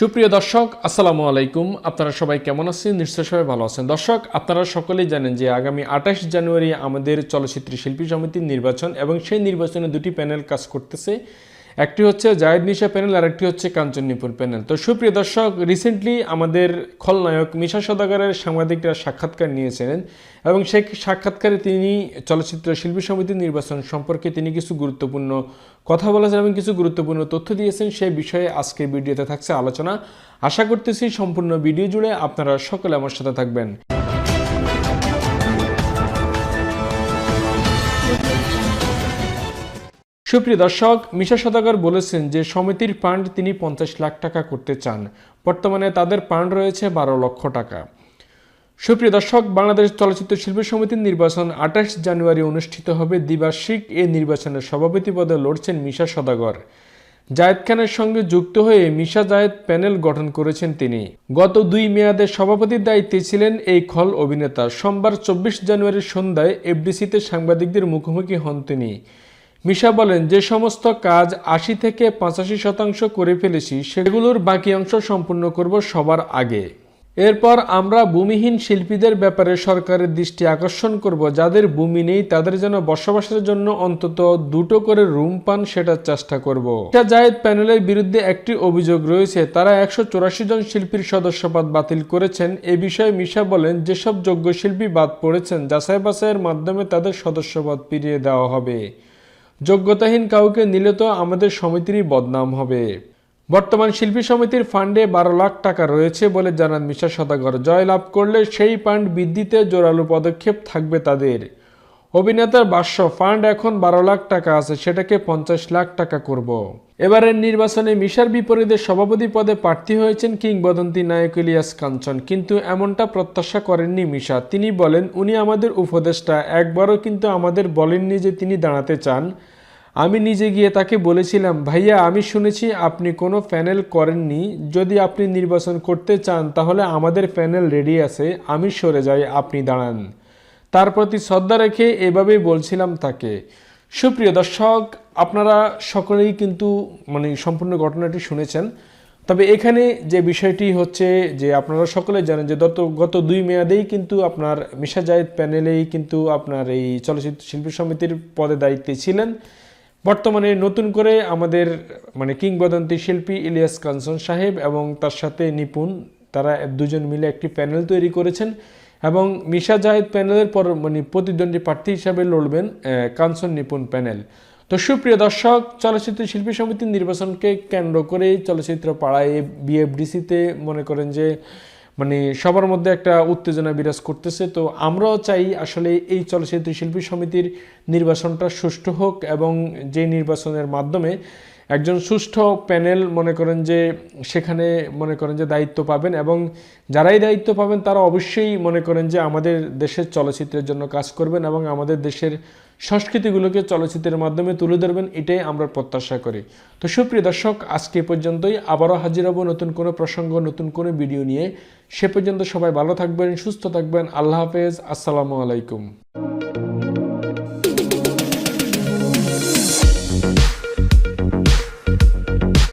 সুপ্রিয় দর্শক, আসসালামু আলাইকুম। আপনারা সবাই কেমন আছেন? নিশ্চয় সবাই ভালো আছেন। দর্শক, আপনারা সকলেই জানেন যে আগামী আঠাশ জানুয়ারি আমাদের চলচ্চিত্র শিল্পী সমিতির নির্বাচন এবং সেই নির্বাচনে দুটি প্যানেল কাজ করতেছে। একটি হচ্ছে জায়েদ নিশা প্যানেল আর একটি হচ্ছে কাঞ্চন নিপুণ প্যানেল। তো সুপ্রিয় দর্শক রিসেন্টলি আমাদের খলনায়ক মিশা সদাগরের সাংবাদিকরা সাক্ষাৎকার নিয়েছিলেন এবং সেই সাক্ষাৎকারে তিনি চলচ্চিত্র শিল্পী সমিতির নির্বাচন সম্পর্কে তিনি কিছু গুরুত্বপূর্ণ কথা বলেছেন এবং কিছু গুরুত্বপূর্ণ তথ্য দিয়েছেন। সেই বিষয়ে আজকের ভিডিওতে থাকছে আলোচনা। আশা করতেছি সম্পূর্ণ ভিডিও জুড়ে আপনারা সকলে আমার সাথে থাকবেন। সুপ্রিয় দর্শক, মিশা সদাগর বলেছেন যে সমিতির ফান্ড তিনি পঞ্চাশ লাখ টাকা করতে চান। বর্তমানে তাদের ফান্ড রয়েছে বারো লক্ষ টাকা। সুপ্রিয় দর্শক, বাংলাদেশ চলচ্চিত্র শিল্পী সমিতির নির্বাচন আঠাশ জানুয়ারি অনুষ্ঠিত হবে। দ্বিবার্ষিক এ নির্বাচনের সভাপতি পদে লড়ছেন মিশা সদাগর। জায়েদ খানের সঙ্গে যুক্ত হয়ে মিশা জায়েদ প্যানেল গঠন করেছেন তিনি। গত দুই মেয়াদে সভাপতির দায়িত্বে ছিলেন এই খল অভিনেতা। সোমবার চব্বিশ জানুয়ারির সন্ধ্যায় এফডিসিতে সাংবাদিকদের মুখোমুখি হন তিনি। মিশা বলেন, যে সমস্ত কাজ আশি থেকে পঁচাশি শতাংশ করে ফেলেছি, সেগুলোর বাকি অংশ সম্পূর্ণ করব সবার আগে। এরপর আমরা ভূমিহীন শিল্পীদের ব্যাপারে সরকারের দৃষ্টি আকর্ষণ করব, যাদের ভূমি নেই, তাদের যেন বসবাসের জন্য অন্তত দুটো করে রুম পান, সেটার চেষ্টা করব। জায়েদ প্যানেলের বিরুদ্ধে একটি অভিযোগ রয়েছে, তারা একশো চুরাশি জন শিল্পীর সদস্যপদ বাতিল করেছেন। এ বিষয়ে মিশা বলেন, যেসব যোগ্য শিল্পী বাদ পড়েছেন যাচাই বাছাইয়ের মাধ্যমে তাদের সদস্যপদ ফিরিয়ে দেওয়া হবে। যোগ্যতাহীন কাউকে নিলে তো আমাদের সমিতিরই বদনাম হবে। বর্তমান শিল্পী সমিতির ফান্ডে বারো লাখ টাকা রয়েছে বলে জানান মিশা সদাগর। জয় লাভ করলে সেই ফান্ড বৃদ্ধিতে জোরালো পদক্ষেপ থাকবে তাদের। অভিনেতার ভাষ্য ফান্ড এখন বারো লাখ টাকা আছে, সেটাকে পঞ্চাশ লাখ টাকা করব। এবারের নির্বাচনে মিশার বিপরীতে সভাপতি পদে প্রার্থী হয়েছেন কিংবদন্তি নায়ক ইলিয়াস কাঞ্চন, কিন্তু এমনটা প্রত্যাশা করেননি মিশা। তিনি বলেন, উনি আমাদের উপদেষ্টা, একবারও কিন্তু আমাদের বলেননি যে তিনি দাঁড়াতে চান। আমি নিজে গিয়ে তাকে বলেছিলাম, ভাইয়া, আমি শুনেছি আপনি কোনো প্যানেল করেননি। যদি আপনি নির্বাচন করতে চান, তাহলে আমাদের প্যানেল রেডি আছে। আমি সরে যাই, আপনি দাঁড়ান। তার প্রতি শ্রদ্ধা রেখে এভাবেই বলছিলাম তাকে। সুপ্রিয় দর্শক, আপনারা সকলেই কিন্তু মানে সম্পূর্ণ ঘটনাটি শুনেছেন। তবে এখানে যে বিষয়টি হচ্ছে যে আপনারা সকলে জানেন যে গত গত দুই মেয়াদেই কিন্তু আপনার মিশা জায়েদ প্যানেলেই কিন্তু আপনার এই চলচ্চিত্র শিল্পী সমিতির পদে দায়িত্বে ছিলেন। বর্তমানে নতুন করে আমাদের মানে কিংবদন্তি শিল্পী ইলিয়াস কাঞ্চন সাহেব এবং তার সাথে নিপুণ, তারা দুজন মিলে একটি প্যানেল তৈরি করেছেন এবং মিশা জাহেদ প্যানেলের পর মানে প্রতিদ্বন্দ্বী প্রার্থী হিসাবে লড়বেন কাঞ্চন নিপুণ প্যানেল। তো সুপ্রিয় দর্শক, চলচ্চিত্র শিল্পী সমিতির নির্বাচনকে কেন্দ্র করে চলচ্চিত্র পাড়ায় বিএফডিসিতে মনে করেন যে মানে সবার মধ্যে একটা উত্তেজনা বিরাজ করতেছে। তো আমরাও চাই আসলে এই চলচ্চিত্র শিল্পী সমিতির নির্বাচনটা সুষ্ঠু হোক এবং যে নির্বাচনের মাধ্যমে একজন সুষ্ঠু প্যানেল মনে করেন যে সেখানে মনে করেন যে দায়িত্ব পাবেন এবং যারাই দায়িত্ব পাবেন তারা অবশ্যই মনে করেন যে আমাদের দেশের চলচ্চিত্রের জন্য কাজ করবেন এবং আমাদের দেশের সংস্কৃতিগুলোকে চলচ্চিত্রের মাধ্যমে তুলে ধরবেন, এটাই আমরা প্রত্যাশা করি। তো সুপ্রিয় দর্শক, আজকে পর্যন্তই। আবারও হাজির হব নতুন কোনো প্রসঙ্গ, নতুন কোনো ভিডিও নিয়ে। সে পর্যন্ত সবাই ভালো থাকবেন, সুস্থ থাকবেন। আল্লাহ হাফেজ। আসসালামু আলাইকুম।